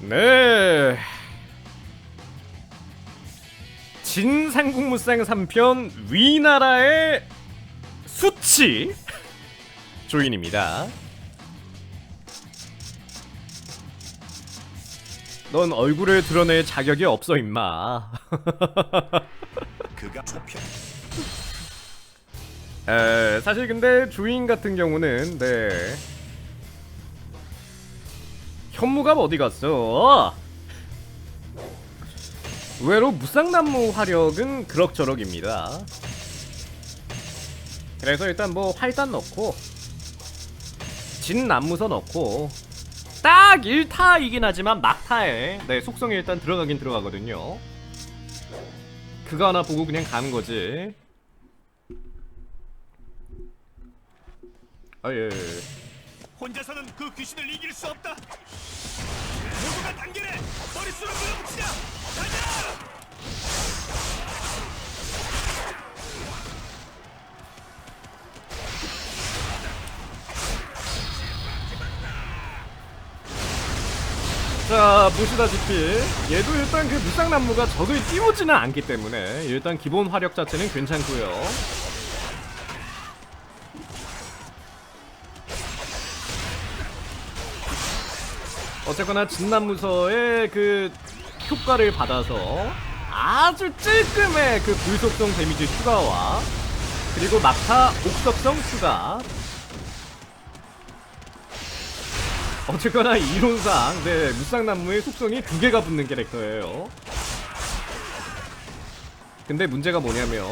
네. 진상국무상 3편 위나라의 수치 조인입니다. 넌 얼굴을 드러낼 자격이 없어 임마. 그가 조편 에, 사실 근데 주인 같은 경우는 네 현무갑 어디 갔어? 의외로 무쌍나무 화력은 그럭저럭입니다. 그래서 일단 뭐 활단 넣고 진남무서 넣고 딱 1타이긴 하지만 막타에 네 속성이 일단 들어가긴 들어가거든요. 그거 하나 보고 그냥 가는 거지. 아 예. 예. 혼자서는 그 귀신을 이길 수 없다. 모두가 단결해 머릿수로 물어붙이자. 가자. 자 보시다시피 얘도 일단 그 무쌍나무가 적을 띄우지는 않기 때문에 일단 기본 화력 자체는 괜찮고요 어쨌거나 진나무서의 그 효과를 받아서 아주 찔끔의 그 불속성 데미지 추가와 그리고 막타 옥석성 추가 어쨌거나 이론상 네 무쌍나무의 속성이 두 개가 붙는 캐릭터예요. 근데 문제가 뭐냐면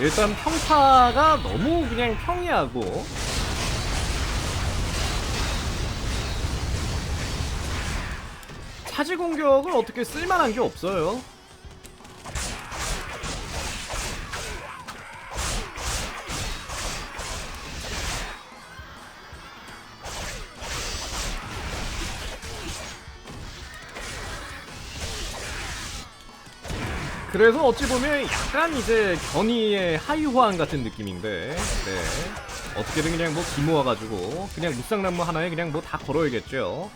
일단 평타가 너무 그냥 평이하고 차지 공격을 어떻게 쓸만한 게 없어요. 그래서 어찌 보면 약간 이제 견이의 하이호환 같은 느낌인데, 네. 어떻게든 그냥 뭐 기모아가지고 그냥 무쌍나무 하나에 그냥 뭐 다 걸어야겠죠.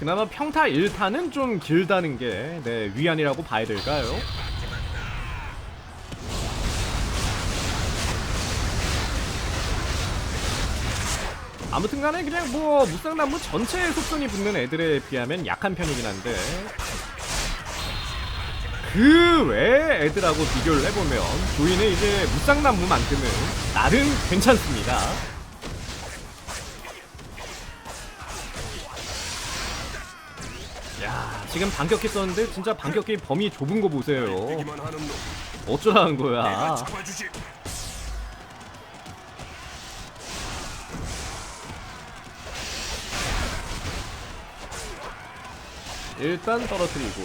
그나마 평타 1타는 좀 길다는 게, 네, 위안이라고 봐야 될까요? 아무튼 간에 그냥 뭐 무쌍나무 전체에 속성이 붙는 애들에 비하면 약한 편이긴 한데 그 외 애들하고 비교를 해보면 조이는 이제 무쌍나무만큼은 나름 괜찮습니다. 야 지금 반격기 썼는데 진짜 반격기 범위 좁은 거 보세요. 되기만 하는 놈. 어쩌라는 내가 거야. 잡아주지. 일단 떨어뜨리고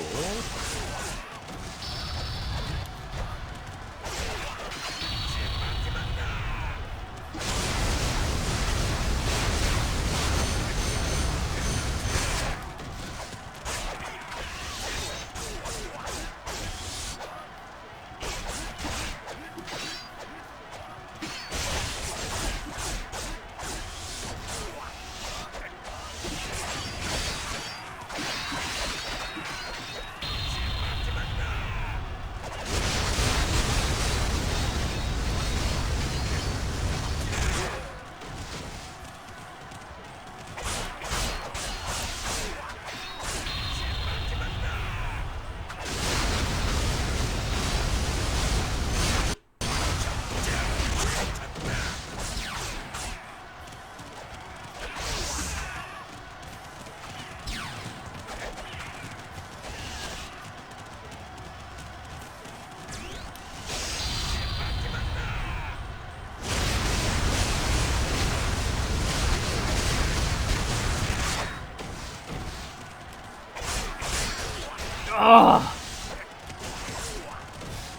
아.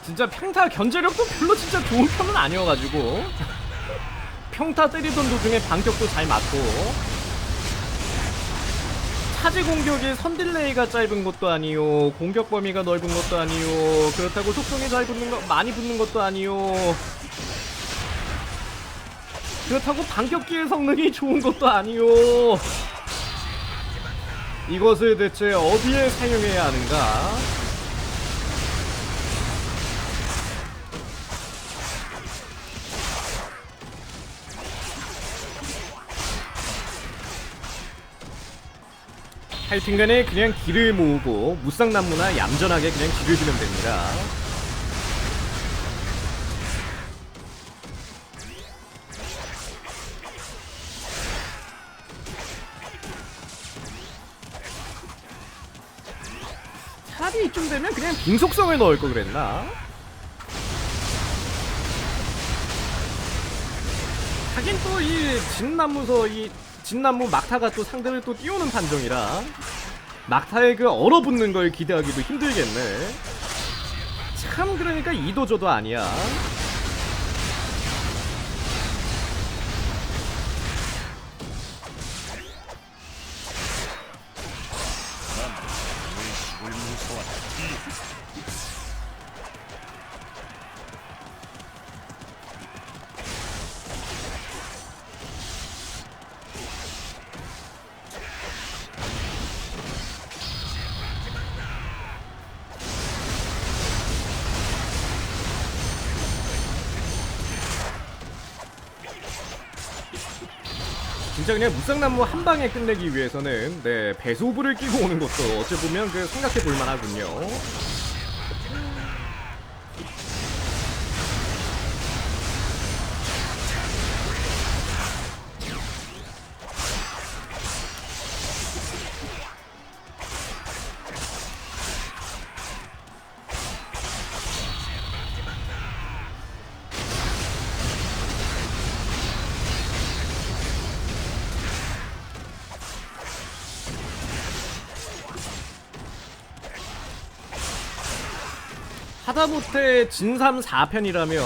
진짜 평타 견제력도 별로 진짜 좋은 편은 아니어가지고. 평타 때리던 도중에 반격도 잘 맞고. 차지 공격이 선딜레이가 짧은 것도 아니요. 공격 범위가 넓은 것도 아니요. 그렇다고 속성이 잘 붙는 거 많이 붙는 것도 아니요. 그렇다고 반격기의 성능이 좋은 것도 아니요. 이것을 대체 어디에 사용해야 하는가? 하여튼간에 그냥 길을 모으고 무쌍나무나 얌전하게 그냥 길을 주면 됩니다. 차라리 이쯤 되면 그냥 빙속성을 넣을 거 그랬나? 하긴 또 이 진나무서 이 진나무 막타가 또 상대를 또 띄우는 판정이라 막타에 그 얼어붙는 걸 기대하기도 힘들겠네. 참 그러니까 이도저도 아니야. 뭘 무서 진짜 그냥 무쌍나무 한 방에 끝내기 위해서는 네 배소부를 끼고 오는 것도 어찌 보면 그 생각해 볼 만하군요. 하다못해 진삼 4편이라면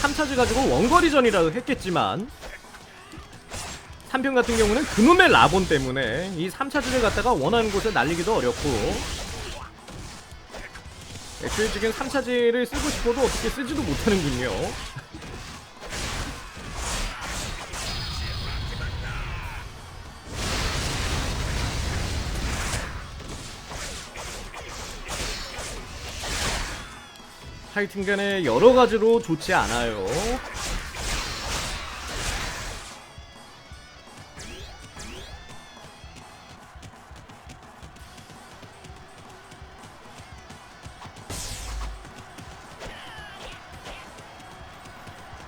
3차지 가지고 원거리전이라도 했겠지만 3편 같은 경우는 그놈의 라본 때문에 이 3차지를 갖다가 원하는 곳에 날리기도 어렵고 애초에 지금 3차지를 쓰고 싶어도 어떻게 쓰지도 못하는군요 하여튼간에 여러 가지로 좋지 않아요.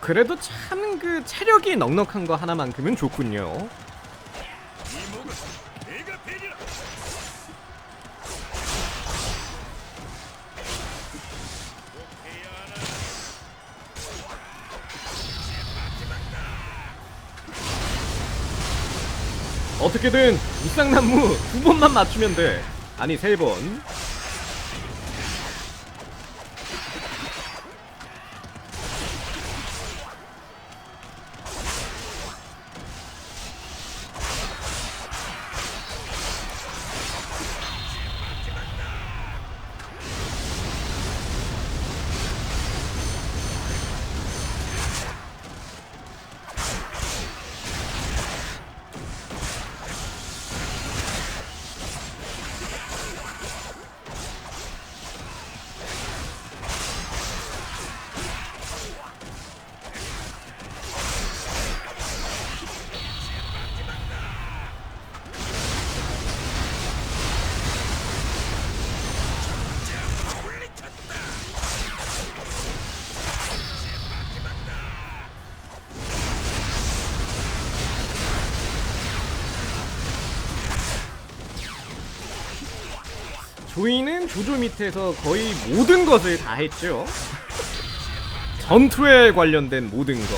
그래도 참 그 체력이 넉넉한 거 하나만큼은 좋군요. 어떻게든 무쌍나무 두 번만 맞추면 돼. 아니 세 번. 조이는 조조 밑에서 거의 모든 것을 다 했죠. 전투에 관련된 모든 거.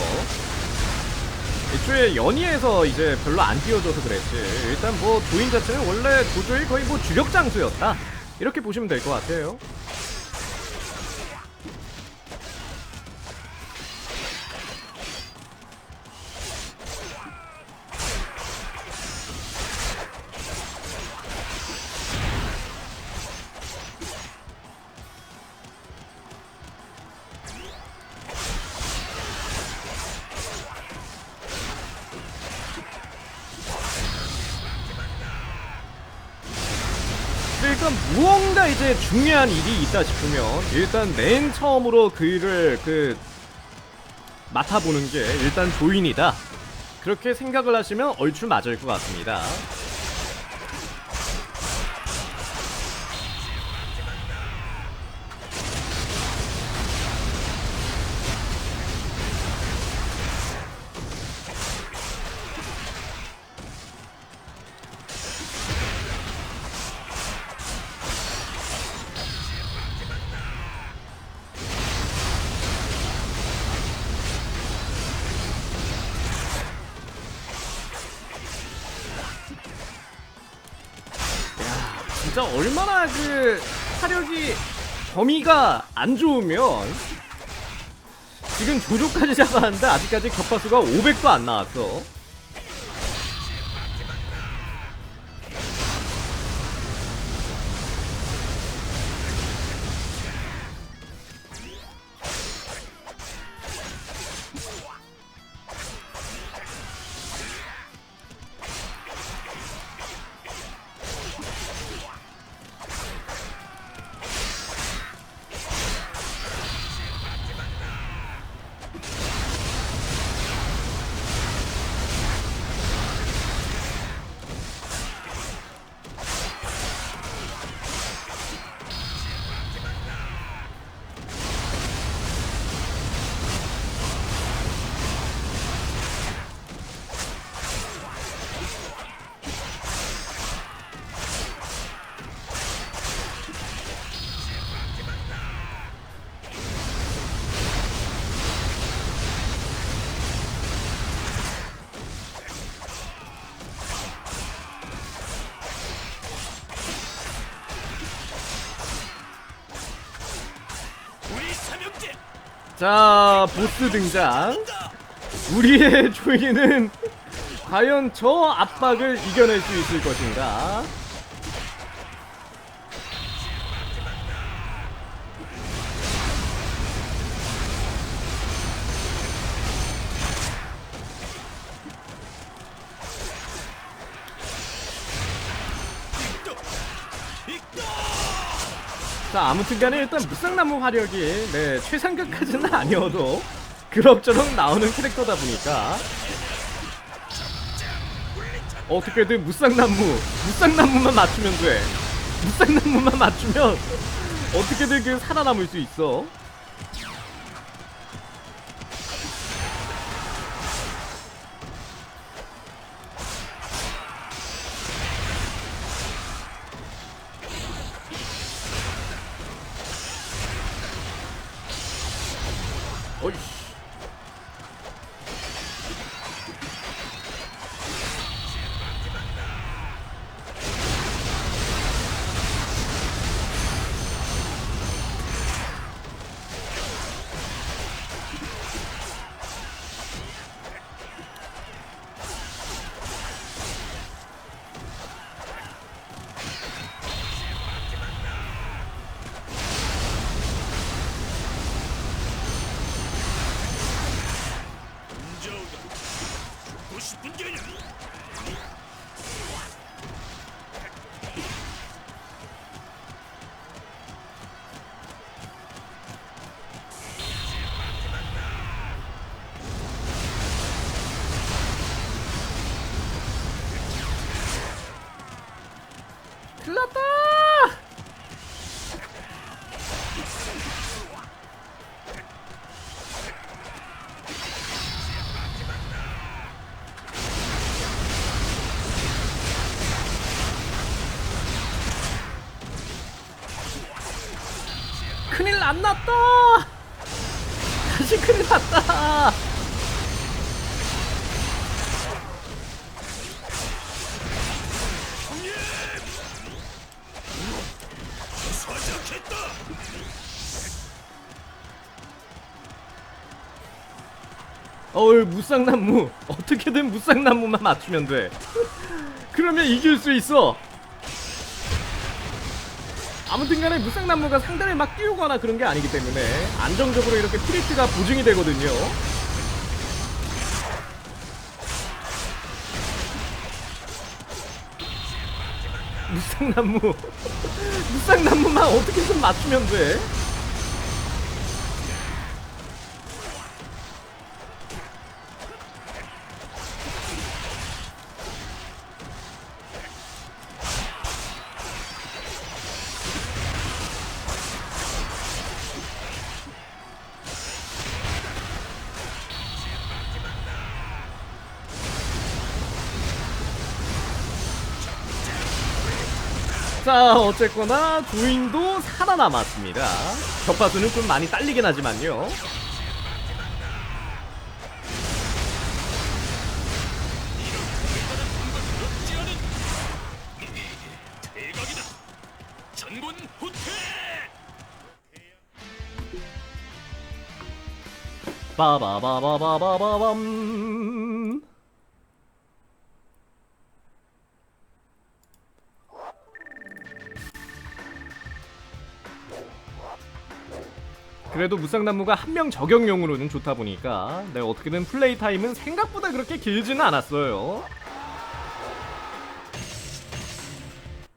애초에 연희에서 이제 별로 안 띄워줘서 그랬지. 일단 뭐 조인 자체는 원래 조조의 거의 뭐 주력 장수였다. 이렇게 보시면 될 것 같아요. 일단 무언가 이제 중요한 일이 있다 싶으면 일단 맨 처음으로 그를 그 맡아보는 게 일단 조인이다. 그렇게 생각을 하시면 얼추 맞을 것 같습니다. 진짜 얼마나 그 화력이 범위가 안 좋으면 지금 조조까지 잡았는데 아직까지 격파수가 500도 안 나왔어. 자, 보스 등장. 우리의 조이는 과연 저 압박을 이겨낼 수 있을 것인가? 자, 아무튼간에 일단 무쌍나무 화력이 네 최상급까지는 아니어도 그럭저럭 나오는 캐릭터다 보니까 어떻게든 무쌍나무, 무쌍나무만 맞추면 돼. 무쌍나무만 맞추면 어떻게든 그 살아남을 수 있어. 큰일 안 났다! 다시 큰일 났다! 어울 무쌍나무 어떻게든 무쌍나무만 맞추면 돼 그러면 이길 수 있어 아무튼간에 무쌍나무가 상대를 막 띄우거나 그런 게 아니기 때문에 안정적으로 이렇게 프리트가 보증이 되거든요. 무쌍나무. 무쌍나무만 어떻게든 맞추면 돼 자 어쨌거나 주인도 살아남았습니다 격파수는 좀 많이 딸리긴 하지만요. 빠바바바바바밤 그래도 무쌍나무가 한 명 저격용으로는 좋다 보니까 네, 어떻게든 플레이 타임은 생각보다 그렇게 길지는 않았어요.